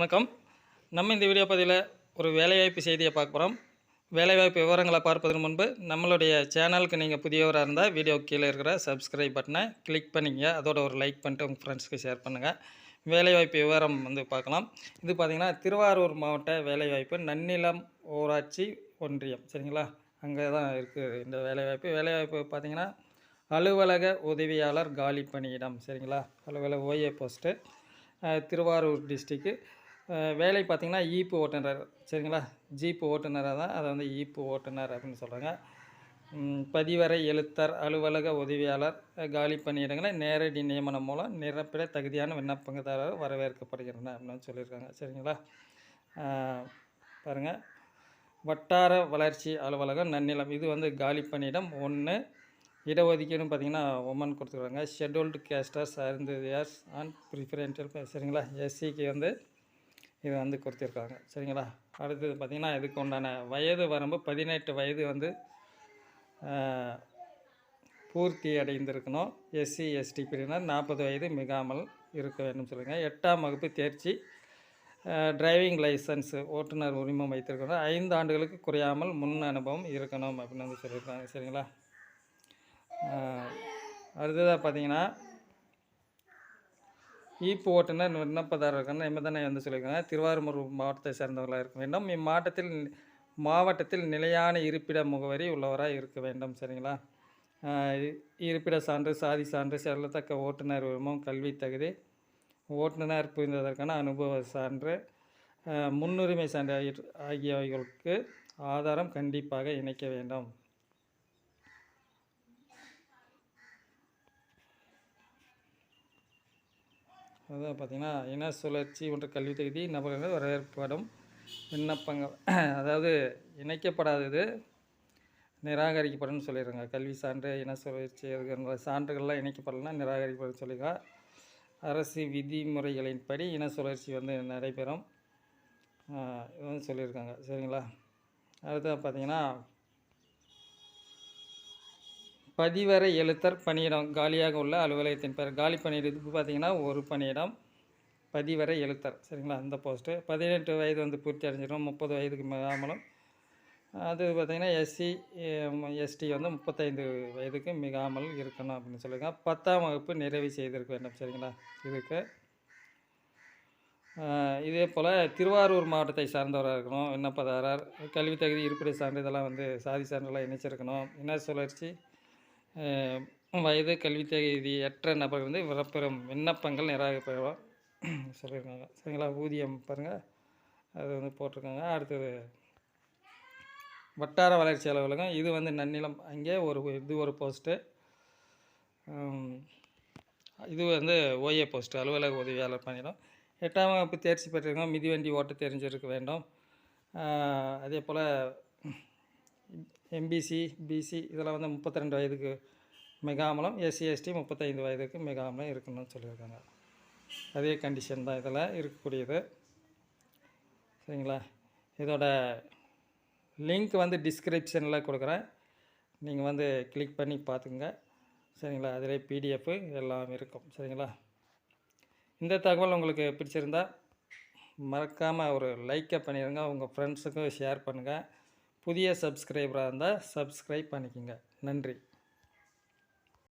வணக்கம். நம்ம இந்த வீடியோ பதிவில் ஒரு வேலைவாய்ப்பு செய்தியை பார்க்க போகிறோம் வேலைவாய்ப்பு விவரங்களை பார்ப்பதற்கு முன்பு நம்மளுடைய சேனலுக்கு நீங்கள் புதியவராக இருந்தால் வீடியோ கீழே இருக்கிற சப்ஸ்கிரைப் பட்டனை கிளிக் பண்ணிங்க. அதோட ஒரு லைக் பண்ணிட்டு உங்கள் ஃப்ரெண்ட்ஸ்க்கு ஷேர் பண்ணுங்கள் வேலைவாய்ப்பு விவரம் வந்து பார்க்கலாம். இது பார்த்திங்கன்னா திருவாரூர் மாவட்ட வேலைவாய்ப்பு நன்னிலம் ஊராட்சி ஒன்றியம். சரிங்களா? அங்கே தான் இருக்குது இந்த வேலைவாய்ப்பு. வேலைவாய்ப்பு பார்த்திங்கன்னா அலுவலக உதவியாளர் காலி பணியிடம். சரிங்களா? அலுவலக ஓஏ போஸ்ட்டு திருவாரூர் டிஸ்ட்ரிக்கு வேலை பார்த்திங்கன்னா ஈப்பு ஓட்டுநர். சரிங்களா? ஜீப்பு ஓட்டுநராக தான் அதை வந்து ஈப்பு ஓட்டுநர் அப்படின்னு சொல்கிறாங்க பதிவரை எழுத்தர் அலுவலக உதவியாளர் காலி பணியிடங்களை நேரடி நியமனம் மூலம் நிரப்பிட தகுதியான விண்ணப்பங்கதாரர் வரவேற்கப்படுகின்றன அப்படின்னு சொல்லியிருக்காங்க. சரிங்களா? பாருங்கள் வட்டார வளர்ச்சி அலுவலகம் நன்னிலம். இது வந்து காலி பணியிடம் ஒன்று இடஒதுக்கீடுன்னு பார்த்தீங்கன்னா உமன் கொடுத்துருக்காங்க. Scheduled castes Arunthathiyars and preferential சரிங்களா? எஸ்சிக்கு வந்து இது வந்து கொடுத்துருக்காங்க. சரிங்களா? அடுத்தது பார்த்திங்கன்னா இதுக்கு உண்டான வயது வரம்பு பதினெட்டு வயது வந்து பூர்த்தி அடைந்திருக்கணும். எஸ்சி எஸ்டி பிரிவினர் நாற்பது வயது மிகாமல் இருக்க வேண்டும் சொல்லுங்கள் எட்டாம் வகுப்பு தேர்ச்சி டிரைவிங் லைசன்ஸு ஓட்டுநர் உரிமம் வைத்திருக்கணும். ஐந்து ஆண்டுகளுக்கு குறையாமல் முன் அனுபவம் இருக்கணும் அப்படின்னு வந்து சொல்லியிருக்காங்க. சரிங்களா? அடுத்ததாக பார்த்தீங்கன்னா ஈப்பு ஓட்டுநர் விண்ணப்பதாரர்கள் நிபந்தனை வந்து சொல்லியிருக்காங்க. திருவாரூர் மாவட்டத்தை சேர்ந்தவர்களாக இருக்க வேண்டும். இம்மாவட்டத்தில் மாவட்டத்தில் நிலையான இருப்பிட முகவரி உள்ளவராக இருக்க வேண்டும். சரிங்களா? இருப்பிட சான்று சாதி சான்று செல்லத்தக்க ஓட்டுநர் உரிமம் கல்வி தகுதி. ஓட்டுநர் புரிந்ததற்கான அனுபவ சான்று முன்னுரிமை சான்று ஆகியவைகளுக்கு ஆதாரம் கண்டிப்பாக இணைக்க வேண்டும். அதான் பார்த்தீங்கன்னா இன சுழற்சி ஒன்று கல்வி தகுதி நபர்கள் வரவேற்படும் விண்ணப்பங்கள். அதாவது இணைக்கப்படாதது நிராகரிக்கப்படும் சொல்லிடுறாங்க. கல்வி சான்று இன சுழற்சி சான்றுகள்லாம் இணைக்கப்படலைன்னா நிராகரிக்கப்படும் சொல்லிங்க அரசு விதிமுறைகளின்படி இன சுழற்சி வந்து நடைபெறும். இது வந்து சொல்லியிருக்காங்க. சரிங்களா? அடுத்து பார்த்திங்கன்னா பதிவரை எழுத்தர் பணியிடம் காலியாக உள்ள அலுவலகத்தின் பேர் காலி பணியிடத்துக்கு பார்த்தீங்கன்னா ஒரு பணியிடம் பதிவரை எழுத்தர் சரிங்களா? அந்த போஸ்ட்டு பதினெட்டு வயது வந்து பூர்த்தி அடைஞ்சிடும் முப்பது வயதுக்கு மிகாமலும் அது பார்த்திங்கன்னா எஸ்சி எஸ்டி வந்து முப்பத்தைந்து வயதுக்கு மிகாமல் இருக்கணும் அப்படின்னு சொல்லியிருக்காங்க. பத்தாம் வகுப்பு நிறைவு செய்திருக்க வேண்டும் சரிங்களா? இதுக்கு. இதே போல் திருவாரூர் மாவட்டத்தை சார்ந்தவராக இருக்கணும் விண்ணப்பதாரர் கல்வி தகுதி இருப்பிடை சான்று இதெல்லாம் வந்து சாதி சான்றெல்லாம் இணைச்சிருக்கணும். இன சுழற்சி? வயது கல்வி தகுதியற்ற நபர் வந்து விறப்பெறும் விண்ணப்பங்கள் நிராகரிப்போம் சொல்லியிருக்காங்க. சரிங்களா? ஊதியம் பாருங்கள் அது வந்து போட்டிருக்காங்க. அடுத்தது வட்டார வளர்ச்சி அலுவலகம். இது வந்து நன்னிலம். அங்கே ஒரு இது ஒரு போஸ்ட்டு இது வந்து ஓஏ போஸ்ட்டு அலுவலக உதவியாளர் பணியிடம். எட்டாம் வகுப்பு தேர்ச்சி பெற்றிருக்கோம் மிதிவண்டி ஓட்ட தெரிஞ்சிருக்க வேண்டும். அதே போல் எம்பிசி பிசி இதெல்லாம் வந்து முப்பத்தி ரெண்டு வயதுக்கு மிகாமலும் எஸ்சி எஸ்டி முப்பத்தைந்து வயதுக்கு மிகாமலும் இருக்கணும்னு சொல்லியிருக்காங்க. அதே கண்டிஷன் தான் இதில் இருக்கக்கூடியது. சரிங்களா? இதோட லிங்க் வந்து டிஸ்கிரிப்ஷனில் கொடுக்குறேன். நீங்கள் வந்து கிளிக் பண்ணி பார்த்துங்க சரிங்களா? அதிலே பிடிஎஃப் எல்லாம் இருக்கும். சரிங்களா? இந்த தகவல் உங்களுக்கு பிடிச்சிருந்தா மறக்காமல் ஒரு லைக்கை பண்ணிடுங்க உங்கள் ஃப்ரெண்ட்ஸுக்கும் ஷேர் பண்ணுங்கள் புதிய சப்ஸ்கிரைபராக இருந்தால் சப்ஸ்கிரைப் பண்ணிக்கோங்க. நன்றி.